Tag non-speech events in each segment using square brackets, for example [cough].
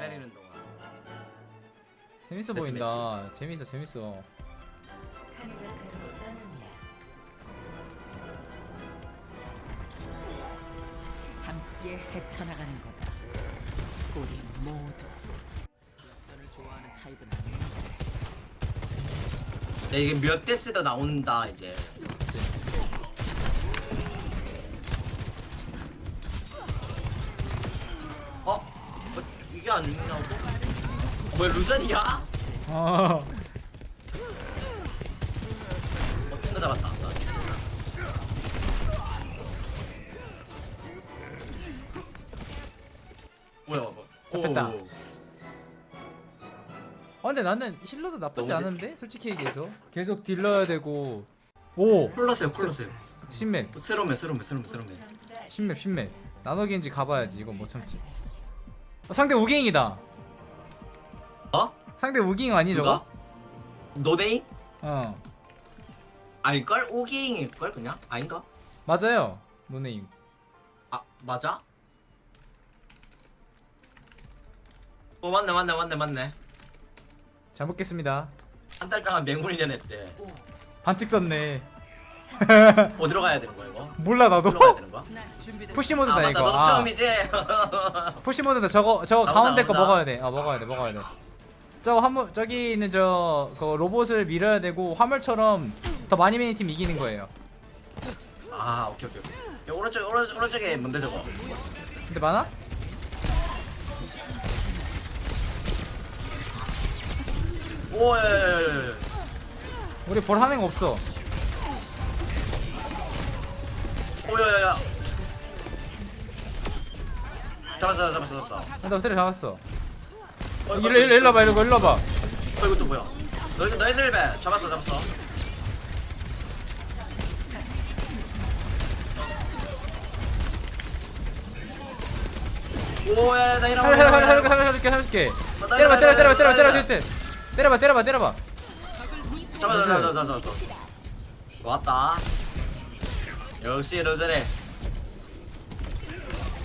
기다리는 동안. 재밌어 매치, 보인다. 재밌어 재밌어. 떠납니다. 함께 헤쳐나가는 거다. 우리 모두 역전을 좋아하는 타입은 아닌데 야 이게 몇 대스도 나온다 이제. 안 나오고? 뭐야 루전이야? 아. 어떤 거 잡았다. 뭐야 뭐? 잡혔다. 오. 아 근데 나는 힐러도 나쁘지 너무 않은데 솔직히 얘기해서 계속 딜러야 되고 오 콜러세요 콜러세요. 신맵 새로매 새로매 새로매 새로매. 전투가 신맵 신맵 나노겐지 가봐야지 이건 못 참지 어, 상대 우갱이다 어? 상대 우갱 아니? 저거? 노데이? 어 아닐걸? 오기잉일걸 그냥? 아닌가? 맞아요 노네임 아 맞아? 어 맞네 맞네 맞네 맞네 잘 먹겠습니다 한 달 동안 맹물년 했대 반칙 썼네 [laughs] 어디로 가야 되는 거야 이거? 몰라 나도. 어디로 가야 되는 거야? 난 준비된 푸시 아 모드다 맞다 이거. 너도 아, 처음이지? [laughs] 푸시 모드다. 저거 저거 나온다, 가운데 거 나온다. 먹어야 돼 아 먹어야 돼 먹어야 돼. 저거 한번 저기 있는 저그 로봇을 밀어야 되고 화물처럼 더 많이 미는 팀 이기는 거예요. 아 오케이 오케이 오케이. 야, 오른쪽 오른쪽 오른쪽에 뭔데 저거? 근데 많아? 오야야야야 우리 볼 하는 거 없어 오야야야. 잡았어 잡았어 잡았어 나 때려 잡았어. 어, 일로 일로 일로 와봐 일로 일로 와봐. 어 이거 또 뭐야? 너희 너희 슬배 잡았어 잡았어. 오야 나 이러면 살려 살려 살려 살려 살려줄게 살려줄게. 때려봐 때려 때려봐 때려봐 때려봐 때려 때려봐 때려봐 때려봐. 잡았어 잡았어 잡았어 잡았어. 왔다 역시 로저네.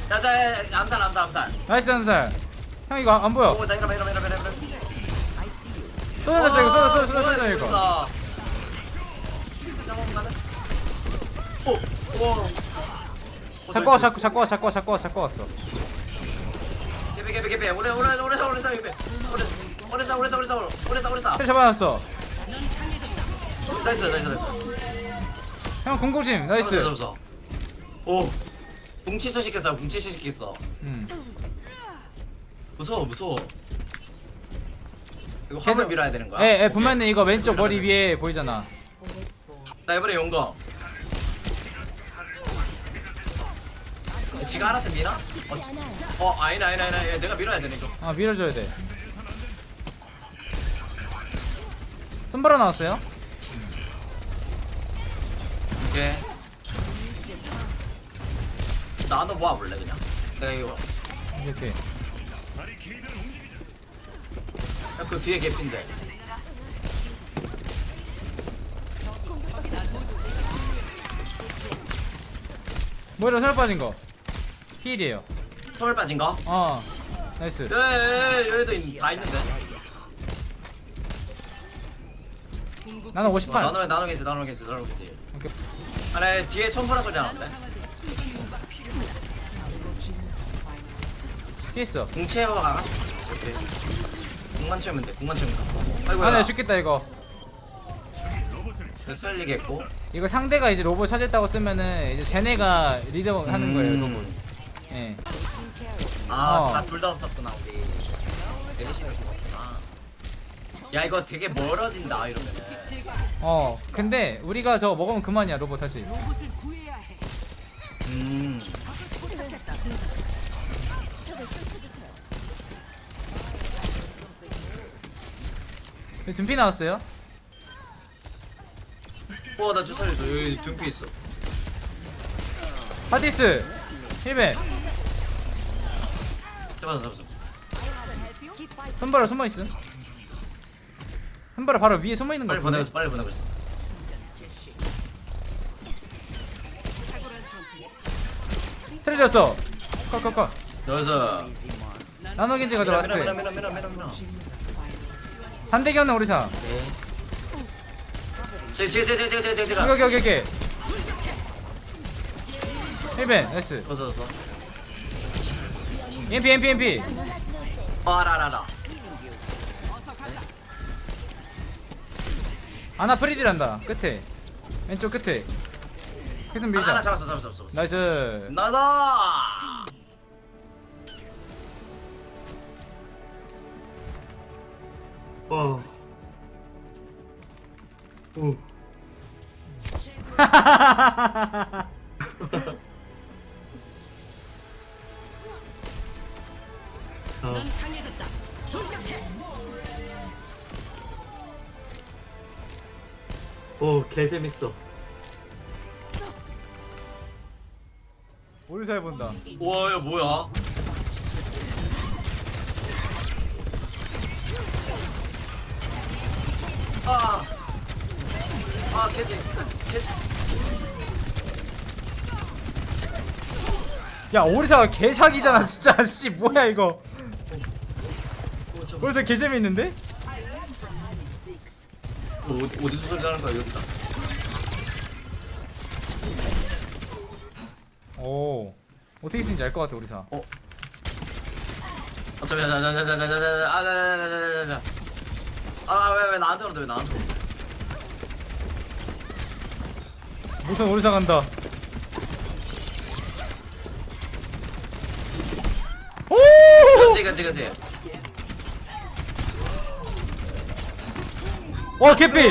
야자 암살 암살 암살. 나이스 한살. 형 이거 안 보여. 오나 이러면 이러면 이러면 이러면 쏟아졌어 이거 쏟아 쏟아 쏟아 쏟아 이거. 오오. 잡고 와 잡고 잡고 와 잡고 와 잡고 와 잡고 왔어. 개배 개배 개배 오래 오래 오래 사 오래 사 개배 오래 오래 사 오래 사 오래 사 오래 사 오래 사 때려 잡아놨어. 나이스 나이스 나이스 형 공고짐 나이스 잡았어 오 붕치수 시켰어 붕치수 시켰어 음 무서워 무서워 이거 계속- 화물 밀어야 되는 거야? 예, 예. 보면은 이거 왼쪽 머리 위에 보이잖아. 나 이번에 용거 지가 알아서 미나? 어, 어 아니네 아니네 아니네 얘 내가 밀어야 되네 이거 아, 밀어줘야 돼. 손바로 나왔어요? 오케이 나도 모아볼래 그냥 내가 이거 이렇게. 야, 그 뒤에 개핀데 머리로 살 빠진 거. 힐이에요. 서울 빠진 거? 어. 나이스. 예, 여기도 있, 다 있는데 나는 어, 58. 나눠 나눠겠지 나눠겠지 나눠겠지 오케이. 아니 뒤에 손보라 소리 나는데 피했어. 공 채워가 오케이 공만 채우면 돼 공만 채우면 돼 아이고야 아, 나 죽겠다, 이거. 슬리겠고 이거 상대가 이제 로봇 찾았다고 뜨면은 이제 쟤네가 리더 하는 거예요, 음. 로봇. 예. 어. 아다 둘 다 없었구나 우리 내리시는 죽었구나 야 이거 되게 멀어진다 이러면은 어. 근데 우리가 저거 먹으면 그만이야, 로봇 다시. 로봇을 구해야 해. 음 여기 둔피 나왔어요? 어나 주사리도 여기 둔피 있어 파티스트! 힐맨! 잡았어 잡았어 손바라 숨어 있음. 손바라 바로 위에 숨어 있는 거 빨리 같은데. 보내고 있어 빨리 보내고 있어. 틀어졌어. 컷컷컷. 여기서. 난 나노 겐지 밀어 라스트 밀어 밀어 밀어 밀어 한대기 하나 오리사. 지금 지금 지금 지금 지금 지금 여기 여기 여기. 1벤 나이스. EMP 어 알아 알아 알 아 아나 프리딜한다 끝에 왼쪽 끝에 계속 아, 하나 밀자 잡았어 잡았어 잡았어 나이스 나다 어. 오. [laughs] 넌 강해졌다. 돌격해. 오, 개 재밌어. 오리사 해본다 우와, 이거 뭐야? 아, 아, 개 재, 개. 야 오리사가 개사기잖아 진짜 [laughs] 씨 뭐야 이거 오리사 개 재밌는데? 뭐, 어디, 어디서 소리 나는 거야 여기다. 오 어떻게 쓰는지 알 것 같아 어, 잠깐, 잠깐, 잠깐, 잠깐, 아. 아. 와 개피!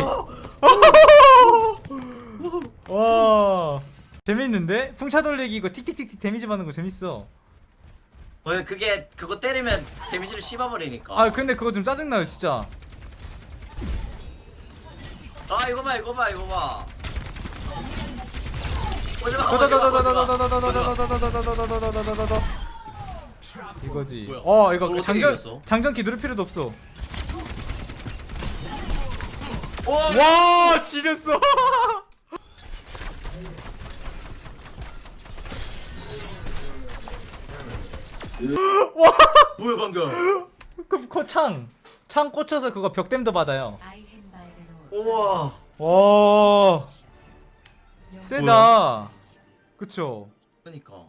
와 재밌는데? 풍차 돌리기 이거 틱틱틱틱 데미지 받는 거 재밌어 왜 그게 그거 때리면 데미지를 씹어버리니까. 아 근데 그거 좀 짜증나요 진짜 아 이거 봐 이거 봐 이거 봐. 이거지 뭐야? 어 이거 어떻게 장전 이겼어? 장전키 누를 필요도 없어 오! 와 지렸어. [laughs] 뭐야 방금? 그 코창. 창 꽂혀서 그거 벽댐도 받아요. 우와. 와. 세다 그쵸? 그러니까.